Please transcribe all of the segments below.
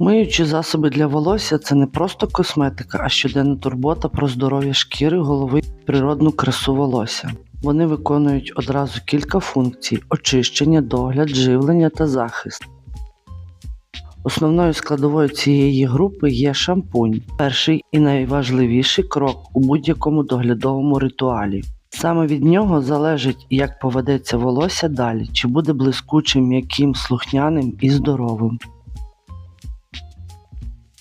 Миючі засоби для волосся це не просто косметика, а щоденна турбота про здоров'я шкіри, голови природну красу волосся. Вони виконують одразу кілька функцій: очищення, догляд, живлення та захист. Основною складовою цієї групи є шампунь, перший і найважливіший крок у будь-якому доглядовому ритуалі. Саме від нього залежить, як поведеться волосся далі, чи буде блискучим, м'яким, слухняним і здоровим.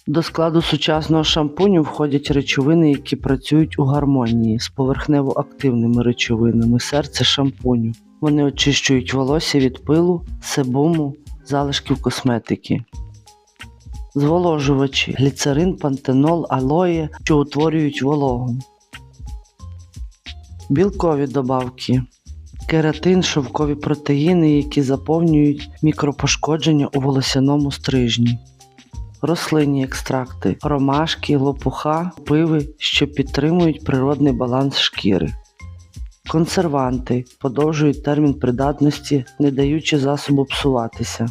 До складу сучасного шампуню входять речовини, які працюють у гармонії з поверхнево-активними речовинами серце шампуню. Вони очищують волосся від пилу, себуму, залишків косметики. Зволожувачі гліцерин, пантенол, алоє, що утворюють вологу. Білкові добавки кератин, шовкові протеїни, які заповнюють мікропошкодження у волосяному стрижні рослинні екстракти, ромашки, лопуха, пиви, що підтримують природний баланс шкіри. Консерванти подовжують термін придатності, не даючи засобу псуватися.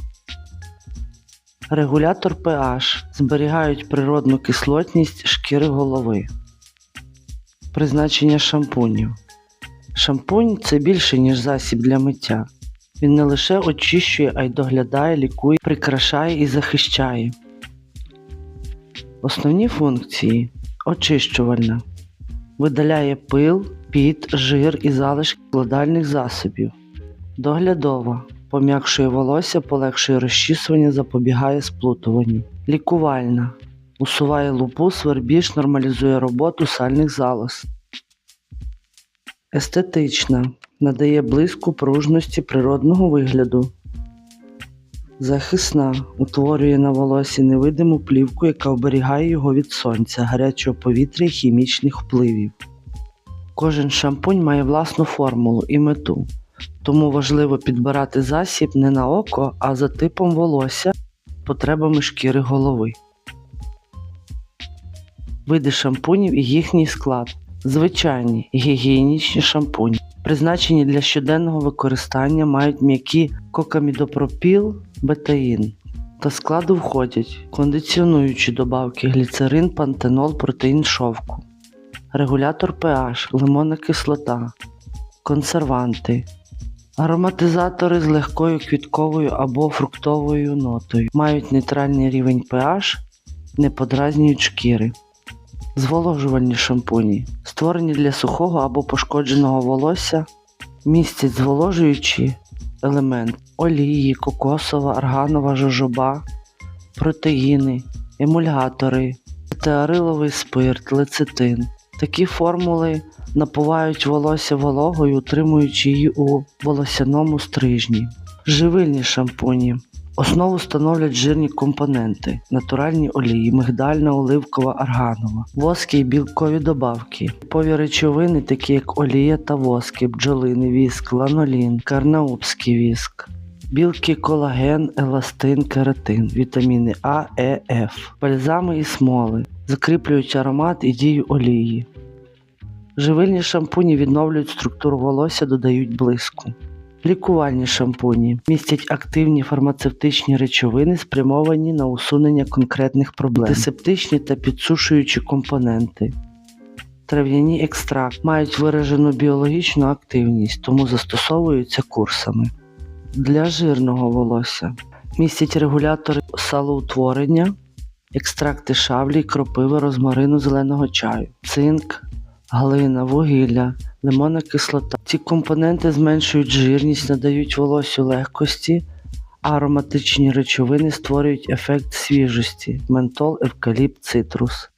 Регулятор pH зберігають природну кислотність шкіри голови. Призначення шампунів. Шампунь це більше, ніж засіб для миття. Він не лише очищує, а й доглядає, лікує, прикрашає і захищає. Основні функції очищувальна. Видаляє пил, піт, жир і залишки складальних засобів. Доглядова. Пом'якшує волосся, полегшує розчісування, запобігає сплутуванню. Лікувальна. Усуває лупу, свербіж, нормалізує роботу сальних залоз. Естетична. Надає блиску пружності природного вигляду. Захисна утворює на волосі невидиму плівку, яка оберігає його від сонця, гарячого повітря і хімічних впливів. Кожен шампунь має власну формулу і мету, тому важливо підбирати засіб не на око, а за типом волосся, потребами шкіри голови. Види шампунів і їхній склад. Звичайні гігієнічні шампуні, призначені для щоденного використання, мають м'які кокамідопропіл, бетаїн. До складу входять кондиціонуючі добавки гліцерин, пантенол, протеїн шовку, регулятор pH, лимонна кислота, консерванти, ароматизатори з легкою квітковою або фруктовою нотою, мають нейтральний рівень pH, не подразнюють шкіри. Зволожувальні шампуні, створені для сухого або пошкодженого волосся, містять зволожуючі елементи олії, кокосова, арганова жожоба, протеїни, емульгатори, теариловий спирт, лецитин. Такі формули напувають волосся вологою, утримуючи її у волосяному стрижні. Живильні шампуні. Основу становлять жирні компоненти, натуральні олії, мигдальна, оливкова, арганова, воски і білкові добавки, типові речовини, такі як олія та воски, бджолиний віск, ланолін, карнаубський віск, білки, колаген, еластин, кератин, вітаміни А, Е, Ф, бальзами і смоли, закріплюють аромат і дію олії. Живильні шампуні відновлюють структуру волосся, додають блиску. Лікувальні шампуні містять активні фармацевтичні речовини, спрямовані на усунення конкретних проблем, антисептичні та підсушуючі компоненти. Трав'яні екстракти мають виражену біологічну активність, тому застосовуються курсами. Для жирного волосся містять регулятори салоутворення, екстракти шавлі, кропиви, розмарину зеленого чаю, цинк, глина, вугілля, лимонна кислота. Ці компоненти зменшують жирність, надають волосю легкості, а ароматичні речовини створюють ефект свіжості ментол, евкаліпт, цитрус.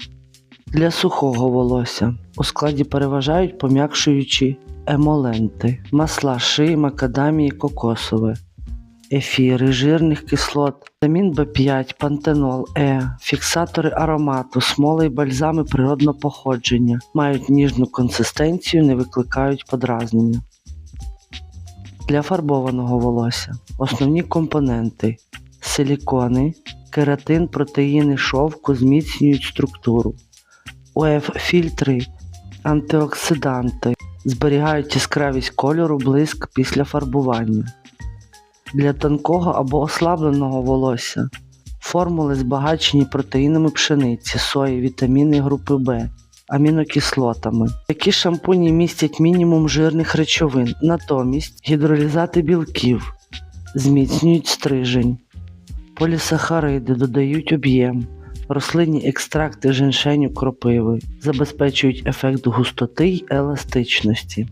Для сухого волосся у складі переважають пом'якшуючі емоленти, масла ши, макадамії, кокосове, ефіри жирних кислот, вітамін В5, пантенол, Е, фіксатори аромату, смоли і бальзами природного походження, мають ніжну консистенцію, не викликають подразнення. Для фарбованого волосся. Основні компоненти. Силікони, кератин, протеїни шовку зміцнюють структуру, УФ-фільтри, антиоксиданти. Зберігають яскравість кольору, блиск після фарбування. Для тонкого або ослабленого волосся. Формули збагачені протеїнами пшениці, сої, вітаміни групи Б, амінокислотами. Такі шампуні містять мінімум жирних речовин, натомість гідролізати білків, зміцнюють стрижень, полісахариди додають об'єм, рослинні екстракти женшеню кропиви, забезпечують ефект густоти й еластичності.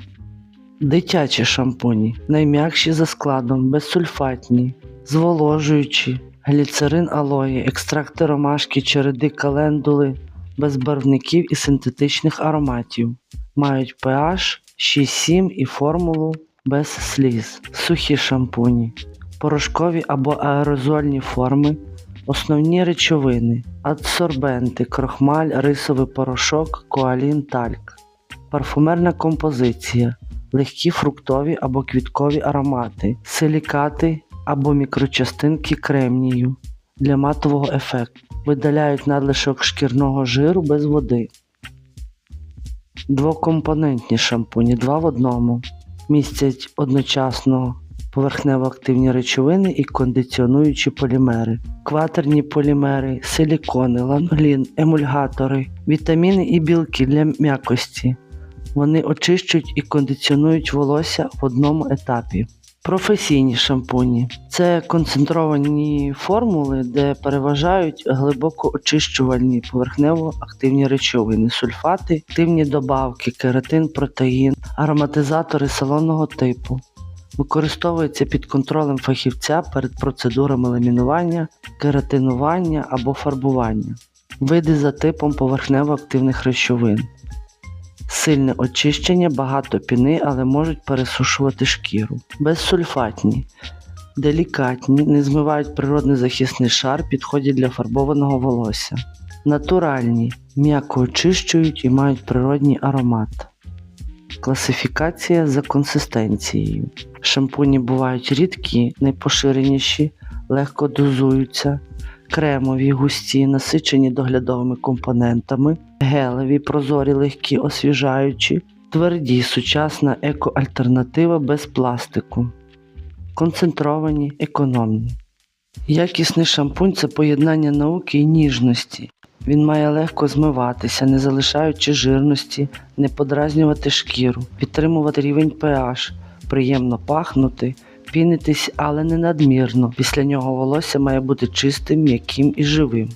Дитячі шампуні найм'якші за складом, безсульфатні, зволожуючі, гліцерин алої, екстракти ромашки, череди календули, без барвників і синтетичних ароматів, мають pH 6-7 і формулу без сліз, сухі шампуні, порошкові або аерозольні форми, основні речовини, адсорбенти, крохмаль, рисовий порошок, коалін, тальк, парфумерна композиція легкі фруктові або квіткові аромати, силікати або мікрочастинки кремнію для матового ефекту, видаляють надлишок шкірного жиру без води. Двокомпонентні шампуні 2 в одному містять одночасно поверхнево-активні речовини і кондиціонуючі полімери, кватерні полімери, силікони, ланолін, емульгатори, вітаміни і білки для м'якості. Вони очищують і кондиціонують волосся в одному етапі. Професійні шампуні це концентровані формули, де переважають глибоко очищувальні поверхнево-активні речовини, сульфати, активні добавки, кератин, протеїн, ароматизатори салонного типу. Використовується під контролем фахівця перед процедурами ламінування, кератинування або фарбування. Види за типом поверхнево-активних речовин. Сильне очищення, багато піни, але можуть пересушувати шкіру. Безсульфатні, делікатні, не змивають природний захисний шар, підходять для фарбованого волосся. Натуральні, м'яко очищують і мають природній аромат. Класифікація за консистенцією. Шампуні бувають рідкі, найпоширеніші, легко дозуються, кремові, густі, насичені доглядовими компонентами, гелеві, прозорі, легкі, освіжаючі, тверді, сучасна екоальтернатива без пластику, концентровані, економні. Якісний шампунь це поєднання науки і ніжності. Він має легко змиватися, не залишаючи жирності, не подразнювати шкіру, підтримувати рівень pH, приємно пахнути, пінитись, але не надмірно. Після нього волосся має бути чистим, м'яким і живим.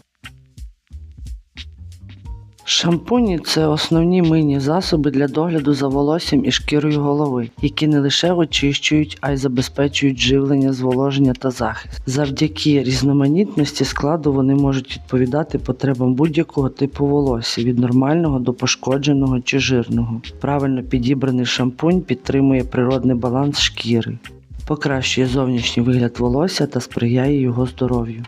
Шампуні це основні мийні засоби для догляду за волоссям і шкірою голови, які не лише очищують, а й забезпечують живлення, зволоження та захист. Завдяки різноманітності складу вони можуть відповідати потребам будь-якого типу волосся від нормального до пошкодженого чи жирного. Правильно підібраний шампунь підтримує природний баланс шкіри, покращує зовнішній вигляд волосся та сприяє його здоров'ю.